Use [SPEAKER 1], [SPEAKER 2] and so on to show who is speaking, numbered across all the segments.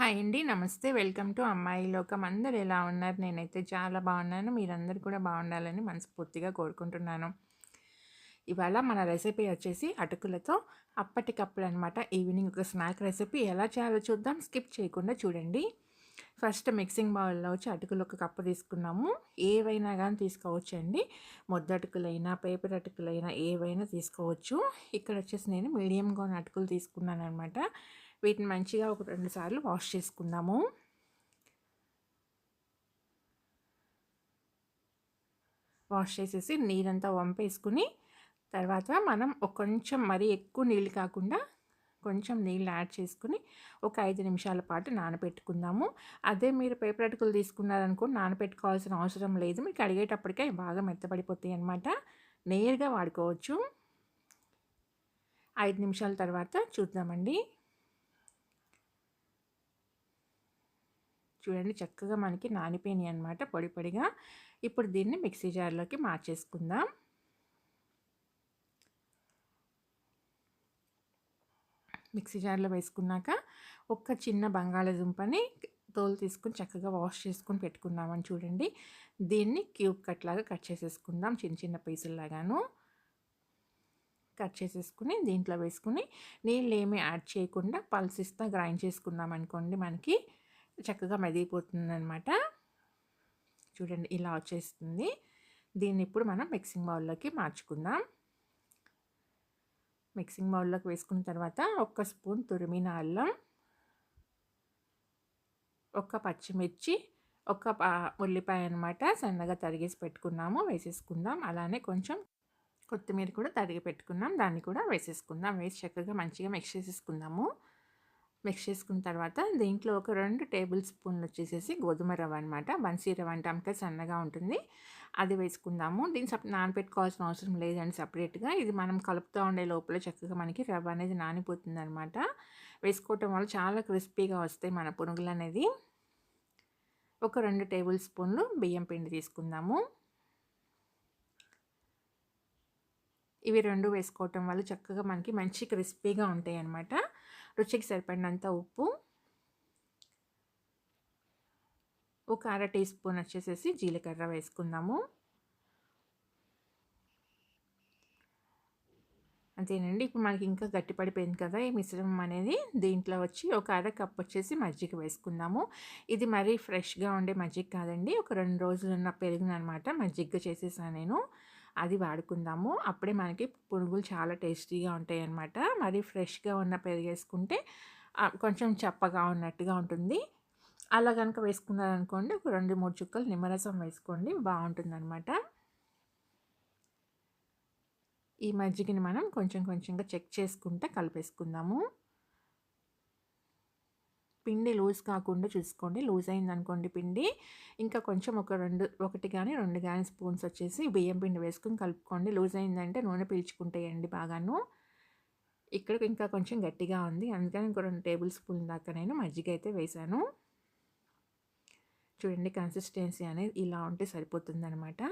[SPEAKER 1] Hi అండి. నమస్తే. Welcome to అమ్మాయి లోకం. అందరు ఎలా ఉన్నారు? నేనైతే చాలా బాగున్నాను. మీరందరూ కూడా బాగుండాలని మనస్ఫూర్తిగా కోరుకుంటున్నాను. ఇవాళ మన రెసిపీ వచ్చేసి అటుకులతో అప్పటికప్పుడు అనమాట ఈవినింగ్ ఒక స్నాక్ రెసిపీ. ఎలా చేయాలో చూద్దాం. స్కిప్ చేయకుండా చూడండి. ఫస్ట్ మిక్సింగ్ బౌల్లో వచ్చి అటుకులు ఒక కప్పు తీసుకున్నాము. ఏవైనా కానీ తీసుకోవచ్చు అండి. ముద్ద అటుకులైనా పేపర్ అటుకులైనా ఏవైనా తీసుకోవచ్చు. ఇక్కడ వచ్చేసి నేను మీడియం గోన్ అటుకులు తీసుకున్నాను అనమాట వీటిని మంచిగా ఒక రెండు సార్లు వాష్ చేసుకుందాము. వాష్ చేసేసి నీరంతా వంపేసుకుని తర్వాత మనం ఒక కొంచెం మరీ ఎక్కువ నీళ్ళు కాకుండా కొంచెం నీళ్ళు యాడ్ చేసుకుని ఒక ఐదు నిమిషాల పాటు నానబెట్టుకుందాము అదే మీరు పేపర్ అటుకులు తీసుకున్నారనుకో నానబెట్టుకోవాల్సిన అవసరం లేదు. మీకు అడిగేటప్పటికే బాగా మెత్తబడిపోతాయి అనమాట నేరుగా వాడుకోవచ్చు. ఐదు నిమిషాల తర్వాత చూద్దామండి. చూడండి చక్కగా మనకి నానిపోయినాయి అనమాట పొడి పొడిగా. ఇప్పుడు దీన్ని మిక్సీ జార్లోకి మార్చేసుకుందాం. మిక్సీ జార్లో వేసుకున్నాక ఒక చిన్న బంగాళదుంపని తోలు తీసుకుని చక్కగా వాష్ చేసుకుని పెట్టుకున్నామని చూడండి. దీన్ని క్యూబ్ కట్ లాగా కట్ చేసేసుకుందాం చిన్న చిన్న పీసుల్లాగాను కట్ చేసేసుకుని దీంట్లో వేసుకుని నీళ్ళు ఏమీ యాడ్ చేయకుండా పల్సిస్తా గ్రైండ్ చేసుకుందాం అనుకోండి మనకి. చక్కగా మెదిగిపోతుంది అనమాట చూడండి ఇలా వచ్చేస్తుంది. దీన్ని ఇప్పుడు మనం మిక్సింగ్ బౌల్లోకి మార్చుకుందాం. మిక్సింగ్ బౌల్లోకి వేసుకున్న తర్వాత ఒక్క స్పూన్ తురిమిన అల్లం ఒక పచ్చిమిర్చి ఒక ఉల్లిపాయ అనమాట సన్నగా తరిగేసి పెట్టుకున్నాము వేసేసుకుందాం. అలానే కొంచెం కొత్తిమీర కూడా తరిగి పెట్టుకున్నాం. దాన్ని కూడా వేసేసుకుందాం. వేసి చక్కగా మంచిగా మిక్స్ చేసేసుకుందాము. మిక్స్ చేసుకున్న తర్వాత దీంట్లో ఒక రెండు టేబుల్ స్పూన్లు వచ్చేసేసి గోధుమ రవ్వ అనమాట బన్సీ రవ్వ అంటే అమ్మకాయ సన్నగా ఉంటుంది. అది వేసుకుందాము. దీన్ని సప్ నానపెట్టుకోవాల్సిన అవసరం లేదండి సపరేట్గా. ఇది మనం కలుపుతూ ఉండే లోపల చక్కగా మనకి రవ్వ అనేది నానిపోతుంది అనమాట వేసుకోవటం వల్ల చాలా క్రిస్పీగా వస్తాయి మన పునుగులు అనేది. ఒక రెండు టేబుల్ స్పూన్లు బియ్యం పిండి తీసుకుందాము. ఇవి రెండు వేసుకోవటం వల్ల చక్కగా మనకి మంచి క్రిస్పీగా ఉంటాయి అన్నమాట రుచికి సరిపడినంత ఉప్పు ఒక అర టీ స్పూన్ వచ్చేసేసి జీలకర్ర వేసుకుందాము. అంతేనండి ఇప్పుడు మనకి ఇంకా గట్టిపడిపోయింది కదా ఈ మిశ్రమం అనేది. దీంట్లో వచ్చి ఒక అర కప్ వచ్చేసి మజ్జిగ వేసుకుందాము. ఇది మరీ ఫ్రెష్గా ఉండే మజ్జిగ కాదండి ఒక రెండు రోజులు ఉన్న పెరుగునమాట మజ్జిగ చేసేసాను నేను. అది వాడుకుందాము. అప్పుడే మనకి పునుగులు చాలా టేస్టీగా ఉంటాయి అన్నమాట మరి ఫ్రెష్గా ఉన్న పెరిగేసుకుంటే కొంచెం చప్పగా ఉన్నట్టుగా ఉంటుంది. అలా కనుక వేసుకున్నారనుకోండి ఒక రెండు మూడు చుక్కలు నిమ్మరసం వేసుకోండి బాగుంటుంది అనమాట ఈ మజ్జిగని మనం కొంచెం కొంచెంగా చెక్ చేసుకుంటే కలిపేసుకుందాము. పిండి లూజ్ కాకుండా చూసుకోండి. లూజ్ అయింది అనుకోండి పిండి. ఇంకా కొంచెం ఒక రెండు ఒకటి కానీ రెండు కానీ స్పూన్స్ వచ్చేసి బియ్యం పిండి వేసుకొని కలుపుకోండి. లూజ్ అయిందంటే నూనె పీల్చుకుంటాయండి బాగాను. ఇక్కడ ఇంకా కొంచెం గట్టిగా ఉంది. అందుకని ఇంకో రెండు టేబుల్ స్పూన్ దాకా నేను మజ్జిగ అయితే వేశాను చూడండి కన్సిస్టెన్సీ అనేది ఇలా ఉంటే సరిపోతుందనమాట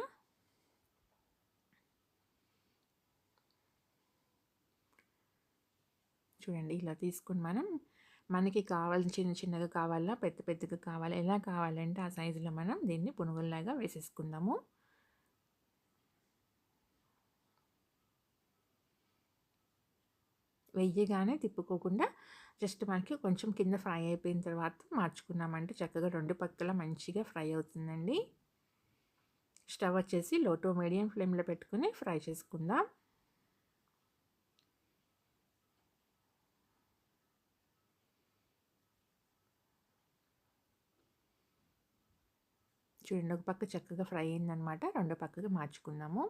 [SPEAKER 1] చూడండి ఇలా తీసుకుని మనం మనకి కావాల్సిన చిన్న చిన్నగా కావాలా పెద్ద పెద్దగా కావాలా ఎలా కావాలంటే ఆ సైజులో మనం దీన్ని పునుగుల్లాగా వేసేసుకుందాము. వెయ్యగానే తిప్పుకోకుండా జస్ట్ మనకి కొంచెం కింద ఫ్రై అయిపోయిన తర్వాత మార్చుకున్నామంటే చక్కగా రెండు పక్కల మంచిగా ఫ్రై అవుతుందండి. స్టవ్ వచ్చేసి లో టు మీడియం ఫ్లేమ్లో పెట్టుకుని ఫ్రై చేసుకుందాం. చూడండి. ఒక పక్క చక్కగా ఫ్రై అయిందనమాట. రెండో పక్కగా మార్చుకుందాము.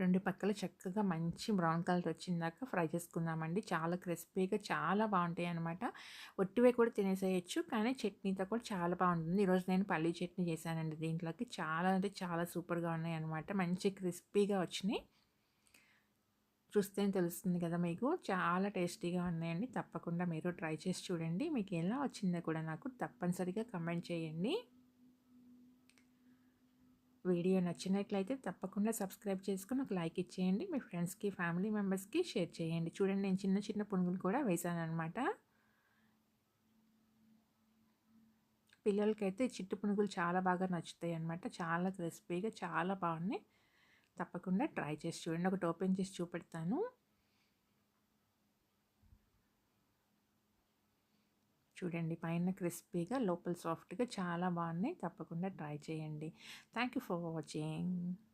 [SPEAKER 1] రెండు పక్కల చక్కగా మంచి బ్రౌన్ కలర్ వచ్చిందాక ఫ్రై చేసుకుందామండి. చాలా క్రిస్పీగా చాలా బాగుంటాయి అనమాట ఒట్టివే కూడా తినేసేయచ్చు కానీ చట్నీతో కూడా చాలా బాగుంటుంది. ఈరోజు నేను పల్లీ చట్నీ చేశానండి దీంట్లోకి. చాలా అంటే చాలా సూపర్గా ఉన్నాయి అనమాట మంచి క్రిస్పీగా వచ్చినాయి. చూస్తేనే తెలుస్తుంది కదా మీకు. చాలా టేస్టీగా ఉన్నాయండి. తప్పకుండా మీరు ట్రై చేసి చూడండి. మీకు ఎలా వచ్చిందో కూడా నాకు తప్పనిసరిగా కమెంట్ చేయండి. వీడియో నచ్చినట్లయితే తప్పకుండా సబ్స్క్రైబ్ చేసుకుని ఒక లైక్ ఇచ్చేయండి. మీ ఫ్రెండ్స్కి ఫ్యామిలీ మెంబర్స్కి షేర్ చేయండి. చూడండి నేను చిన్న చిన్న పునుగులు కూడా వేసాను అనమాట పిల్లలకైతే చిట్టు పునుగులు చాలా బాగా నచ్చుతాయి అనమాట చాలా క్రిస్పీగా చాలా బాగున్నాయి. తప్పకుండా ట్రై చేసి చూడండి. ఒకటి ఓపెన్ చేసి చూపెడతాను. చూడండి. పైన క్రిస్పీగా లోపల సాఫ్ట్గా చాలా బాగున్నాయి. తప్పకుండా ట్రై చేయండి. Thank you for watching.